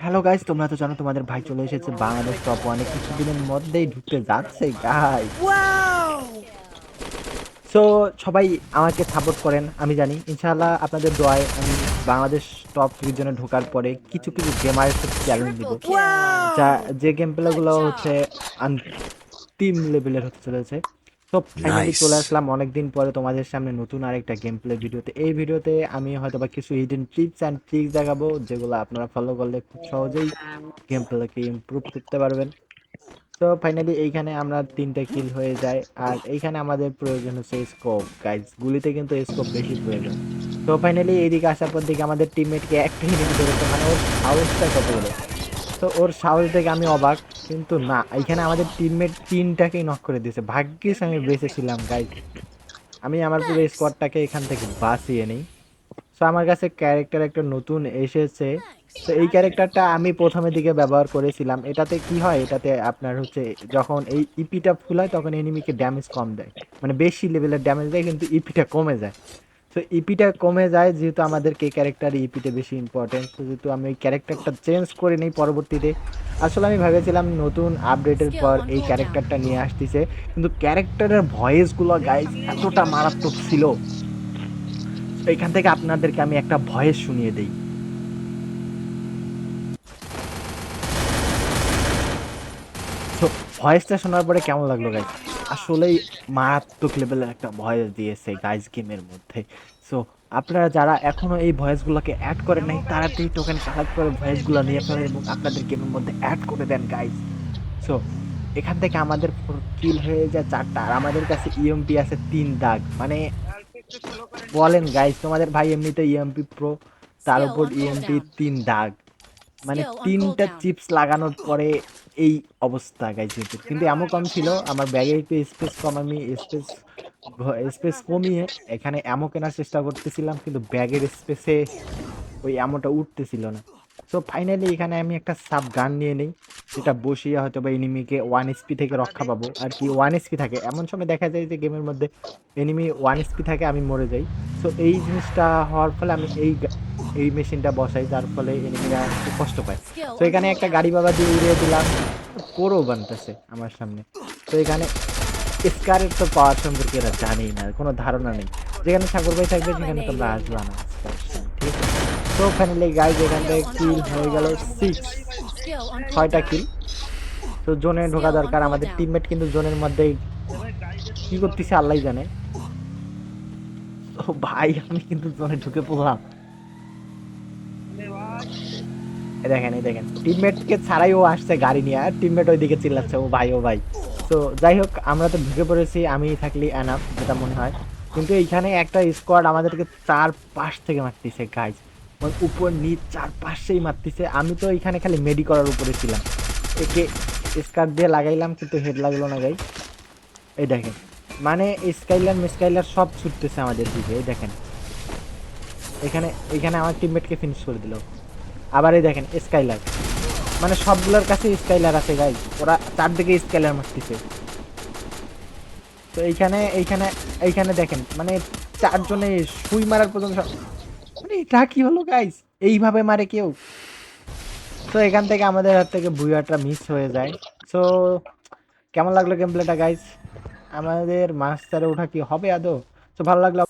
Hello guys তোমরা তো জানো তোমাদের ভাই চলে এসেছে বাংলাদেশ টপ ওয়ানে কিছুদিনের মধ্যেই ঢুকতে যাচ্ছে গাইস সো সবাই আমাকে সাপোর্ট করেন আমি জানি। ইনশাআল্লাহ আপনাদের দোয়ায় আমি বাংলাদেশ টপ রিজনে ঢোকার পরে কিছু কিছু গেমারের সাথে চ্যালেঞ্জ দিব। যা যে গেম প্লেগুলো হচ্ছে আন টিম লেভেলের হতে চলেছে। তো ফাইনালি চলে আসলাম অনেকদিন পরে তোমাদের সামনে নতুন আরেকটা গেম প্লে ভিডিওতে। এই ভিডিওতে আমি হয়তো বা কিছু হিডেন টিপস অ্যান্ড ট্রিক্স দেখাবো যেগুলো আপনারা ফলো করলে খুব সহজেই গেম প্লেকে ইমপ্রুভ করতে পারবেন। তো ফাইনালি এইখানে আমরা তিনটে কিল হয়ে যায় আর এইখানে আমাদের প্রয়োজন হচ্ছে স্কোপ গাইজ গুলিতে কিন্তু স্কোপ বেশি প্রয়োজন। তো ফাইনালি এইদিকে আসার পর দিকে আমাদের টিমমেটকে একটা হিনিট ধরেছে মানে ওর সাহসটা কত বলে তো ওর সাহস দেখে আমি অবাক। কিন্তু না এখানে আমাদের টিমমেট তিনটাকেই নক করে দিয়েছে। ভাগ্যিস আমি বেঁচেছিলাম গাইজ আমি আমার পুরো স্কোয়াডটাকে এখান থেকে বাঁচিয়ে নিই। সো আমার কাছে ক্যারেক্টার একটা নতুন এসেছে। তো এই ক্যারেক্টারটা আমি প্রথমের দিকে ব্যবহার করেছিলাম। এটাতে কি হয়? এটাতে আপনার হচ্ছে যখন এই ইপিটা ফুল হয় তখন এনিমিকে ড্যামেজ কম দেয়। মানে বেশি লেভেলের ড্যামেজ দেয় কিন্তু ইপিটা কমে যায়। তো ইপিটা কমে যায় যেহেতু আমাদেরকে এই ক্যারেক্টার ইপিটা বেশি ইম্পর্টেন্ট যেহেতু আমি এই ক্যারেক্টারটা চেঞ্জ করে নিই পরবর্তীতে আসলে আমি ভেবেছিলাম নতুন আপডেটের পর এই ক্যারেক্টারটা নিয়ে আসতেছে। কিন্তু ক্যারেক্টারের ভয়েসগুলো গাইজ এতটা মারাত্মক ছিল। এখান থেকে আপনাদেরকে আমি একটা ভয়েস শুনিয়ে দেই। তো ভয়েসটা শোনার পরে কেমন লাগল গাইজ আসলেই মারাত্মক লেভেলের একটা ভয়েস দিয়েছে গাইজ গেমের মধ্যে। সো আপনারা যারা এখনও এই ভয়েসগুলোকে অ্যাড করেন নাই তাড়াতাড়ি টোকেন কালেক্ট করে ভয়েসগুলো নিয়ে ফেলেন এবং আপনাদের গেমের মধ্যে অ্যাড করে দেন গাইজ সো এখান থেকে আমাদের কিল হয়ে যায় চারটা। আর আমাদের কাছে ইএমপি আছে তিন দাগ। মানে বলেন গাইজ তোমাদের ভাই এমনিতে ইএমপি প্রো তার উপর ইএমপি cooldown. তিন দাগ। মানে তিনটা চিপস লাগানোর পরে এই অবস্থা গাইজ কিন্তু এমন কম ছিল আমার ব্যাগে একটু স্পেস কম আমি স্পেস স্পেস কমিয়ে এখানে অ্যামো কেনার চেষ্টা করতেছিলাম কিন্তু ব্যাগের স্পেসে ওই অ্যামোটা উঠতেছিল না। সো ফাইনালি এখানে আমি একটা সাব গান নিয়ে নিই যেটা বসিয়ে হয়তো বা এনিমিকে ওয়ান এসপি থেকে রক্ষা পাবো। আর কি ওয়ান এসপি থাকে এমন সময় দেখা যায় যে গেমের মধ্যে এনিমি ওয়ান এসপি থাকে আমি মরে যাই। সো এই জিনিসটা হওয়ার ফলে আমি এই এই মেশিনটা বসাই, যার ফলে এনিমিরা একটু কষ্ট পায়। তো এখানে একটা গাড়ি বাবা দিয়ে উড়িয়ে দিলাম। কোরও বানতেছে আমার সামনে। তো এখানে স্কারের তো পাওয়ার সম্পর্কে এরা জানেই না, কোনো ধারণা নেই। যেখানে ঠাকুর ভাই থাকবে, সেখানে তোমরা আসবে না। ঠিক আছে। তো ফাইনালি গাইজ এখান থেকে কিল হয়ে গেল সিক্স ছয়টা কিল তো জোনে ঢোকা দরকার। আমাদের টিমমেট কিন্তু জোনের মধ্যেই কি করতেছে আল্লাহ জানে। ও ভাই, আমি কিন্তু জোনে ঢুকে পড়লাম এই দেখেন, এই দেখেন। টিমমেটকে ছাড়াই ও আসছে গাড়ি নিয়ে, আর টিমমেট ওইদিকে চিল্লাচ্ছে, ও ভাই ও ভাই। তো যাই হোক, আমরা তো ঢুকে পড়েছি, আমি থাকলি অ্যানাফ যেটা মনে হয়। কিন্তু এইখানে একটা স্কোয়াড আমাদেরকে চার পাশ থেকে মারতেছে গাইজ মানে উপর, নিচ চার পাশেই মারতেছে। আমি তো এখানে খালি মেডি করার উপরে ছিলাম। একে স্কার দিয়ে লাগাইলাম, কিন্তু হেড লাগল না গাই এই দেখেন মানে স্কাইলার মিসকাইলার সব ছুটতেছে আমাদের দিকে, এই দেখেন। এখানে এখানে আমার টিমমেটকে ফিনিশ করে দিল। আবার এই দেখেন স্কাইলার মানে সবগুলোর কাছে স্কাইলার আছে গাই ওরা চারদিকে স্কাইলার মারতেছে। তো এইখানে এইখানে এইখানে দেখেন মানে চারজনে সুই মারার পর্যন্ত মানে এটা কি হলো গাইস এইভাবে মারে কেউ? তো এখান থেকে আমাদের হাত থেকে বুয়াটা মিস হয়ে যায়। সো কেমন লাগল গেম প্লেটা গাইস আমাদের মাস্টারে ওঠা কি হবে আদৌ? তো ভালো লাগল।